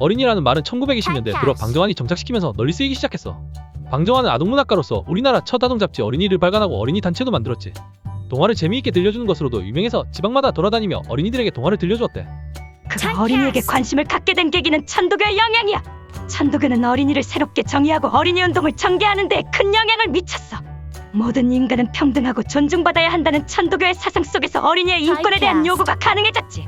어린이라는 말은 1920년대 들어 방정환이 정착시키면서 널리 쓰이기 시작했어. 방정환은 아동문학가로서 우리나라 첫 아동 잡지 어린이를 발간하고 어린이 단체도 만들었지. 동화를 재미있게 들려주는 것으로도 유명해서 지방마다 돌아다니며 어린이들에게 동화를 들려주었대. 그가 어린이에게 관심을 갖게 된 계기는 천도교의 영향이야. 천도교는 어린이를 새롭게 정의하고 어린이 운동을 전개하는 데 큰 영향을 미쳤어. 모든 인간은 평등하고 존중받아야 한다는 천도교의 사상 속에서 어린이의 인권에 대한 요구가 가능해졌지.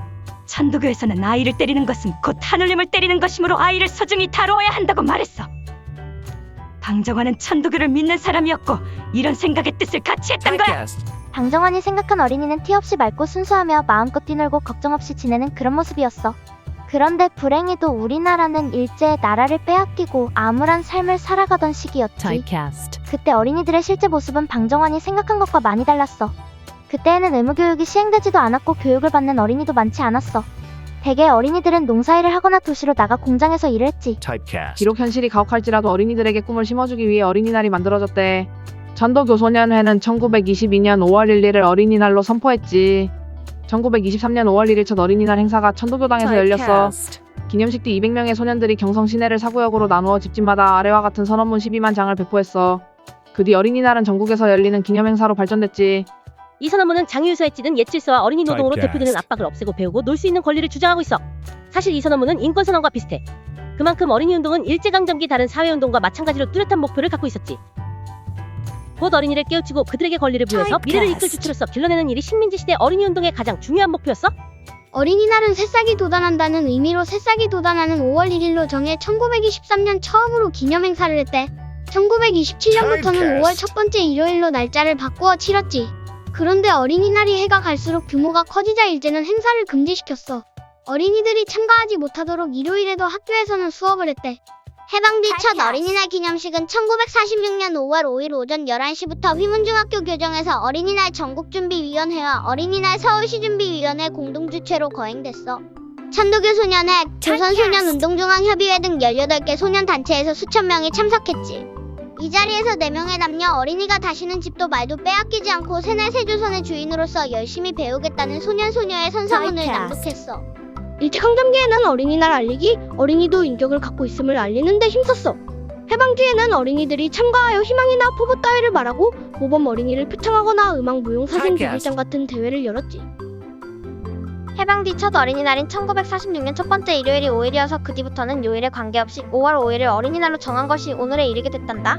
천도교에서는 아이를 때리는 것은 곧 하늘님을 때리는 것이므로 아이를 소중히 다루어야 한다고 말했어. 방정환은 천도교를 믿는 사람이었고 이런 생각의 뜻을 같이 했던 거야. 방정환이 생각한 어린이는 티 없이 맑고 순수하며 마음껏 뛰놀고 걱정 없이 지내는 그런 모습이었어. 그런데 불행히도 우리나라는 일제에 나라를 빼앗기고 암울한 삶을 살아가던 시기였지. 그때 어린이들의 실제 모습은 방정환이 생각한 것과 많이 달랐어. 그때에는 의무교육이 시행되지도 않았고 교육을 받는 어린이도 많지 않았어. 대개 어린이들은 농사일을 하거나 도시로 나가 공장에서 일을 했지. typecast, 비록 현실이 가혹할지라도 어린이들에게 꿈을 심어주기 위해 어린이날이 만들어졌대. 전도교소년회는 1922년 5월 1일을 어린이날로 선포했지. 1923년 5월 1일 첫 어린이날 행사가 천도교당에서 열렸어. Typecast. 기념식 뒤 200명의 소년들이 경성 시내를 사구역으로 나누어 집집마다 아래와 같은 선언문 12만 장을 배포했어. 그 뒤 어린이날은 전국에서 열리는 기념행사로 발전됐지. 이 선언문은 장유서에 찌든 옛질서와 어린이 노동으로. 대표되는 압박을 없애고 배우고 놀 수 있는 권리를 주장하고 있어. 사실 이 선언문은 인권 선언과 비슷해. 그만큼 어린이 운동은 일제강점기 다른 사회운동과 마찬가지로 뚜렷한 목표를 갖고 있었지. 곧 어린이를 깨우치고 그들에게 권리를 부여해서 미래를 이끌 주체로서 길러내는 일이 식민지 시대 어린이 운동의 가장 중요한 목표였어. 어린이날은 새싹이 돋아난다는 의미로 새싹이 돋아나는 5월 1일로 정해 1923년 처음으로 기념행사를 했대. 1927년부터는 5월 첫 번째 일요일로 날짜를 바꾸어 치렀지. 그런데 어린이날이 해가 갈수록 규모가 커지자 일제는 행사를 금지시켰어. 어린이들이 참가하지 못하도록 일요일에도 학교에서는 수업을 했대. 해방 뒤 첫 어린이날 기념식은 1946년 5월 5일 오전 11시부터 휘문중학교 교정에서 어린이날 전국준비위원회와 어린이날 서울시준비위원회 공동주최로 거행됐어. 천도교 소년회, 조선소년운동중앙협의회 등 18개 소년단체에서 수천 명이 참석했지. 이 자리에서 4명의 남녀 어린이가 다시는 집도 말도 빼앗기지 않고 새날 새조선의 주인으로서 열심히 배우겠다는 소년소녀의 Typecast. 낭독했어. 일제강 점기에는 어린이날 알리기, 어린이도 인격을 갖고 있음을 알리는 데 힘썼어. 해방 뒤에는 어린이들이 참가하여 희망이나 포부 따위를 말하고 모범 어린이를 표창하거나 음악 무용 사진. 비밀장 같은 대회를 열었지. 해방 뒤 첫 어린이날인 1946년 첫 번째 일요일이 5일이어서 그 뒤부터는 요일에 관계없이 5월 5일을 어린이날로 정한 것이 오늘에 이르게 됐단다.